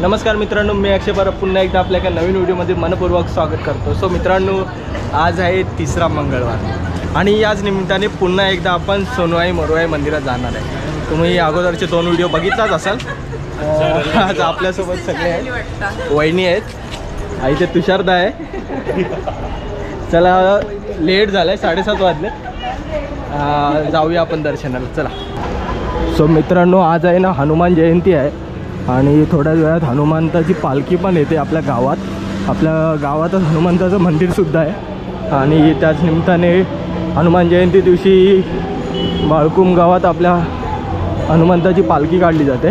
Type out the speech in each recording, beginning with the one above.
नमस्कार मित्रांनो मी अक्षय परब. पुन्हा एकदा आपल्या एका नवीन व्हिडिओमध्ये मनपूर्वक स्वागत करतो. सो मित्रांनो आज आहे तिसरा मंगळवार आणि याच निमित्ताने पुन्हा एकदा आपण सोनवाई मोरवाई मंदिरात जाणार आहे. तुम्ही अगोदरचे दोन व्हिडिओ बघितलाच असाल. अं, आज आपल्यासोबत सगळे आहेत. वहिनी आहेत. आई ते तुषारदा आहे. चला लेट झालं आहे साडेसात वाजले. जाऊया आपण दर्शनाला. चला. सो मित्रांनो आज आहे ना हनुमान जयंती आहे. आणि थोड्या वेळात हनुमंताची पालखी पण येते आपल्या गावात. आपल्या गावातच हनुमंताचं मंदिरसुद्धा आहे. आणि त्याच निमित्ताने हनुमान जयंती दिवशी बाळकुम गावात आपल्या हनुमंताची पालखी काढली जाते.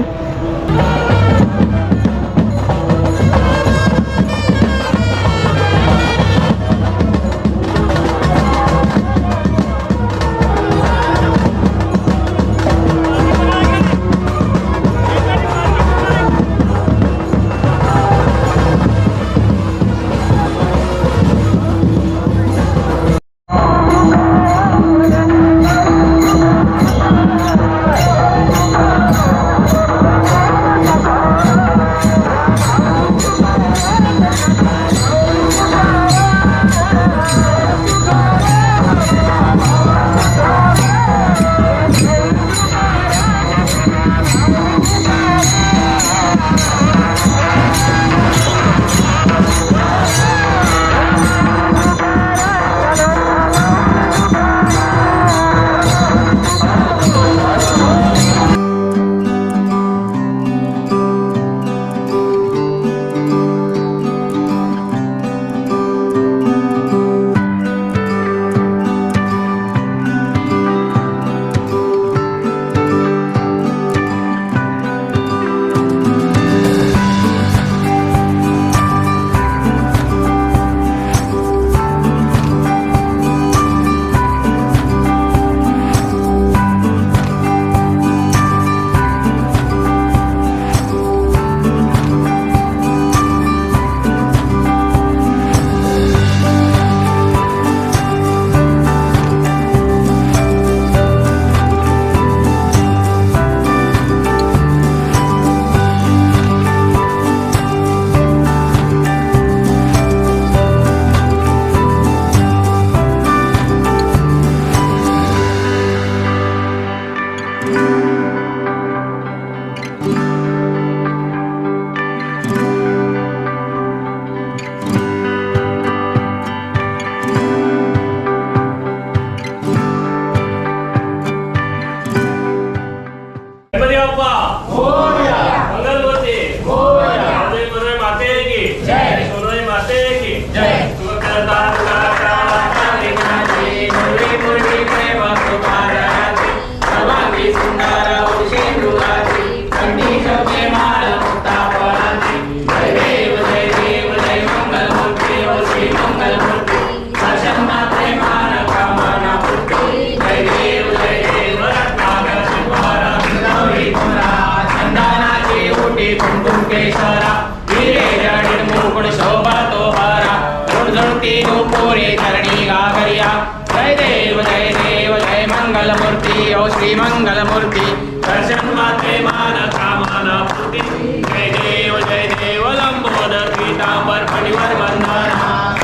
जय मंगल मूर्ती ओ श्री मंगल मूर्ती दर्शन मात्रे मान कामना पूर्ती जय देव जय देव लंबोदर पीतांबर फणीवर वंदना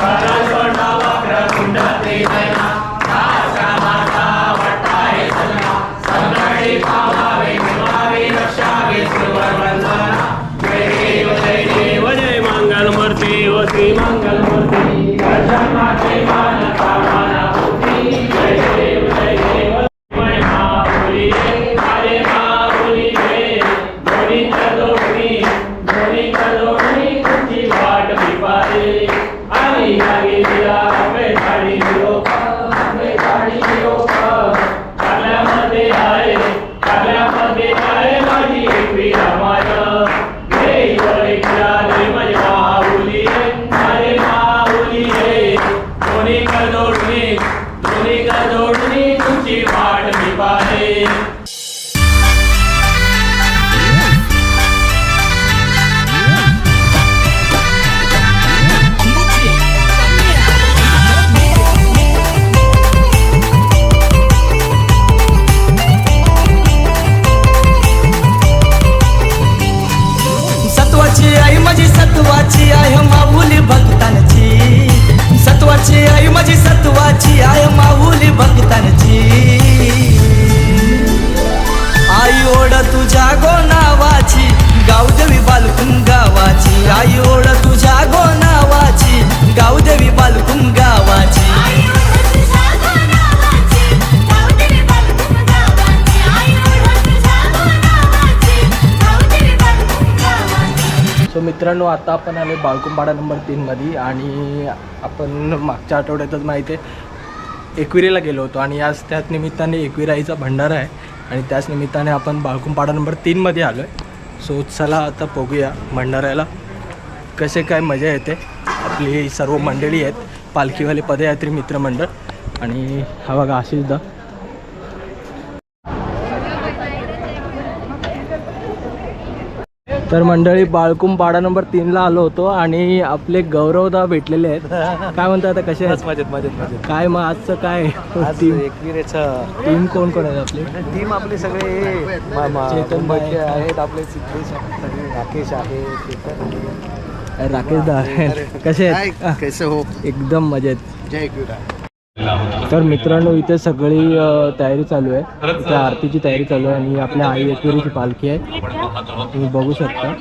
सरळ सोंडा वक्र मित्रांनो आता आपण आलो बाळकुंपाडा नंबर तीनमध्ये आणि आपण मागच्या आठवड्यातच माहिती आहे एकविरेला गेलो होतो आणि आज त्याच निमित्ताने एकविराईचा भंडारा आहे आणि त्याच निमित्ताने आपण बाळकुंपाडा नंबर तीनमध्ये आलो आहे सो चला आता बघूया भंडाऱ्याला. कसे काय मजा येते. आपली सर्व मंडळी आहेत पालखीवाले पदयात्री मित्रमंडळ आणि हा बघा आशिषदा तर मंडळी बाळकुंब पाडा नंबर तीनला आलो होतो आणि आपले गौरवदा भेटलेले आहेत. काय म्हणतात आता कसे आहेत? मजेत मजेत मजेत. काय मग आजचं काय? आज टीम एकविरेचा टीम कोण कोण आहेत आपले? टीम आपले सगळे चेतन. आहेत आपले राकेश आहे चेतन आहे. राकेश दा कसे आहेत? कैसे हो? एकदम मजेत. जय एकविरा तर मित्रांनो इथे सगळी तयारी चालू आहे. इथे आरतीची तयारी चालू आहे आणि आपल्या आई एकविरीची पालखी आहे. तुम्ही बघू शकता.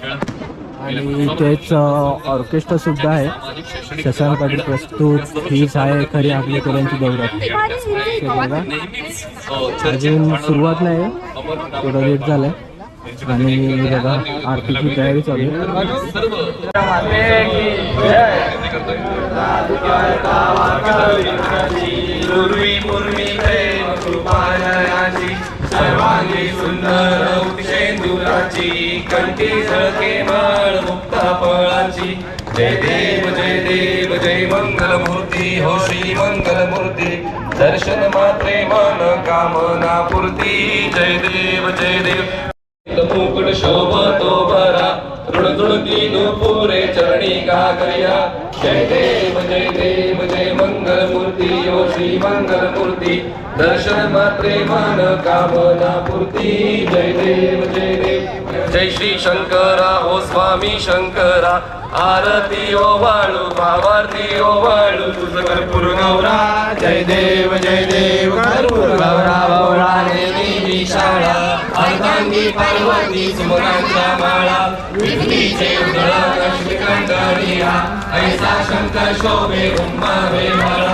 आणि इथेच ऑर्केस्ट्रा सुद्धा आहे. शशांक पाटील प्रस्तुत. हीच आहे खरी आगलेकर यांची गौरव. अजून सुरुवात नाही. थोडं लेट झालंय आणि बघा आरतीची तयारी चालू आहे. सर्वांगी सुंदर उक्षेंदुराची कंठी झळके माळ मुक्त फळाची जय देव जय देव जय मंगल मूर्ती हो श्री मंगल मूर्ती दर्शन मात्रे मन कामना पूर्ती. जय देव जय देव. मुकुट शोभतो भरा. ऋणतुणती पुरे चरणी का करिया. जय देव जय देव जय मंगल मूर्ती ओ श्री मंगल मूर्ती दर्शन मात्रे मन कामना पूर्ती. जय देव जय देव. जय श्री शंकरा हो स्वामी शंकरा. आरती ओवाळू भावारती ओवाळू तुझ कर्पूर गौरा. जय देव जय देव कर्पूर गौरा गौरा देवी शाळा अर्धांगी पार्वती सुमनांच्या माळा. विघ्नीचे उदळा श्रीकांत ऐसा शंकर शोभे उम्मा वे माळा.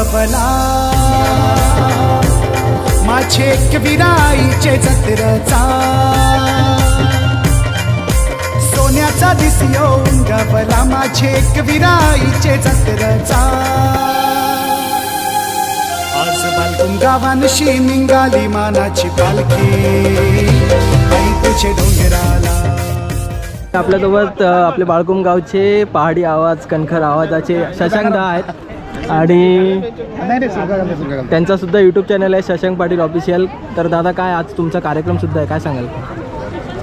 येऊन माझे विराईचे जत्रचा. सोन्याचा दिस येऊन गबला माझे विराईचे जत्रचा. आज बालकुम गावानशी निघाली मानाची पालखी. तुझे डोंगराला. आपल्यासोबत आपले बाळकुम गावचे पहाडी आवाज कणखर आवाजाचे शशांक दा आहेत. आणि त्यांचा सुद्धा यूट्यूब चॅनल आहे शशांक पाटील ऑफिशियल तर दादा काय आज तुमचा कार्यक्रम सुद्धा आहे? काय सांगाल?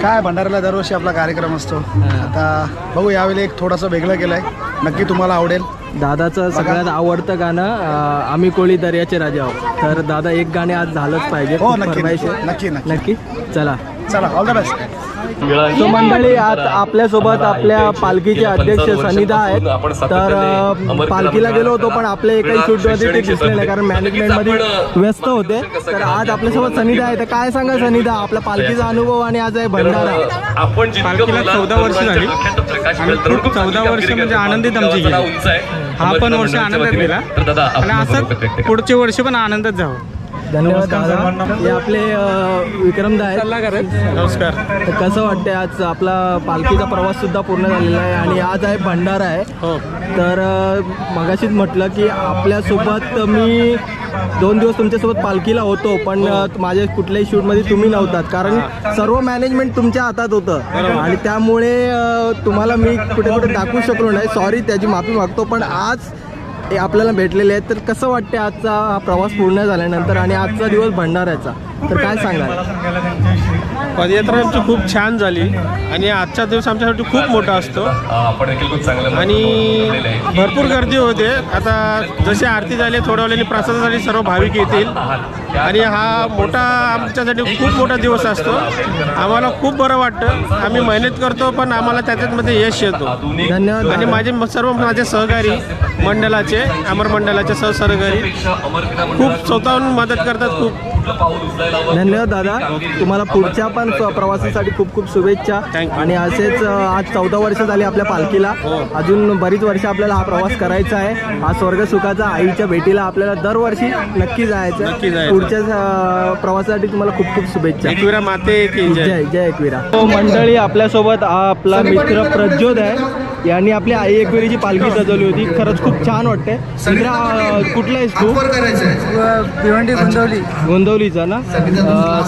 काय भंडाऱ्याला दरवर्षी आपला कार्यक्रम असतो. आता बघू यावेळी एक थोडंसं वेगळं केलं आहे नक्की तुम्हाला आवडेल. दादाचं सगळ्यात आवडतं गाणं आम्ही कोळी दर्याचे राजा आहोत. तर दादा एक गाणे आज झालंच पाहिजे. हो, नक्की. नक्की? चला. चला ऑल द बेस्ट तो मंडळी आज आपल्यासोबत आपल्या पालखीचे अध्यक्ष सनिधा आहेत. तर पालखीला गेलो होतो पण आपल्या एकाही शूटमध्ये ते दिसले नाही कारण मॅनेजमेंटमध्ये व्यस्त होते. तर आज आपल्यासोबत सनिधा आहे. तर काय सांगा सनिधा आपला पालखीचा अनुभव आणि आज आहे भंडारा. आपण पालखीला चौदा वर्ष झाली. चौदा वर्ष म्हणजे आनंदित आमची गेली. हा. पण वर्ष आनंदात गेला. आणि असंच पुढचे वर्ष पण आनंदात जावं. धन्यवाद दादा हे आपले अ, विक्रमदा आहेत. नमस्कार. तर कसं वाटतंय आज आपला पालखीचा प्रवास सुद्धा पूर्ण झालेला आहे आणि आज आहे भंडारा आहे. हो. तर अ, मगाशीच म्हटलं की आपल्यासोबत मी दोन दिवस तुमच्यासोबत पालखीला होतो पण अ, माझ्या कुठल्याही शूटमध्ये तुम्ही नव्हतात. कारण सर्व मॅनेजमेंट तुमच्या हातात होतं. आणि त्यामुळे अ, तुम्हाला मी कुठे कुठे दाखवू शकलो नाही. सॉरी त्याची माफी मागतो पण आज ते आपल्याला भेटलेले आहेत. तर कसं वाटते आजचा हा प्रवास पूर्ण झाल्यानंतर आणि आजचा दिवस भंडाऱ्याचा तर काय सांगणार? पदयात्रा आमची खूप छान झाली. आणि आजचा दिवस आमच्यासाठी खूप मोठा असतो. आणि भरपूर गर्दी होते. आता जशी आरती झाली थोड्या वेळाने प्रसादासाठी सर्व भाविक येतील. आणि हा मोठा आमच्यासाठी खूप मोठा दिवस असतो. आम्हाला खूप बरं वाटतं. आम्ही मेहनत करतो पण आम्हाला त्याच्यामध्ये यश येतो. धन्यवाद. आणि. माझे सर्व माझे सहकारी मंडळाचे अमर मंडळाचे सहसहकारी खूप स्वतःहून मदत करतात खूप धन्यवाद दादा. तुम्हाला पुढच्या पण प्रवासासाठी खूप खूप शुभेच्छा. आणि असेच आज चौदा वर्ष झाली आपल्या पालखीला. हो. अजून बरीच वर्ष आपल्याला हा प्रवास करायचा आहे. हा स्वर्ग सुखाचा आईच्या भेटीला आपल्याला दरवर्षी नक्की जायचं. पुढच्या प्रवासासाठी तुम्हाला खूप खूप शुभेच्छा. एकविरा माते जय. जय एकविरा. हो मंडळी आपल्यासोबत आपला मित्र प्रज्योत आहे. यांनी आपली आई एकविरीची पालखी सजवली होती. खरंच खूप छान वाटते मित्रा अ, कुठला आहेस तू? भिवंडी गोंदवली. गोंदवलीचा ना?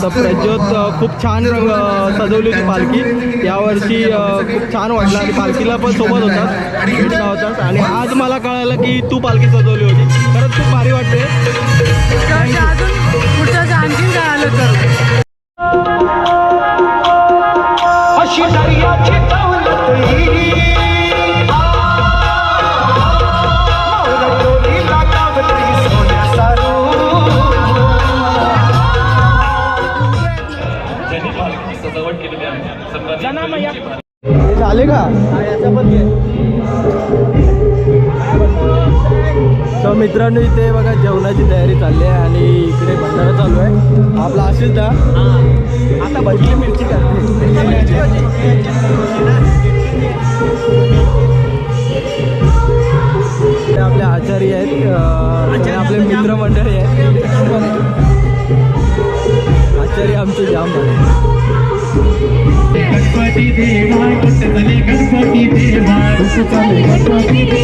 तर प्रज्योत खूप छान रंग सजवली होती पालखी. यावर्षी खूप छान वाटलं आणि पालखीला पण सोबत होतास भेटला होतास आणि आज मला कळालं की तू पालखी सजवली होती. खरंच खूप भारी वाटते अजून पुढच्या वर्षी झाले का तर मित्रांनो इथे बघा जेवणाची तयारी चालली आहे आणि इकडे भंडारा चालू आहे. आपला असेल दा आता भजी मिरची करते. आपले आचार्य आहेत अं, आणि आपले मित्रमंडळी आहेत. आचार्य आमचे जाम झाले करते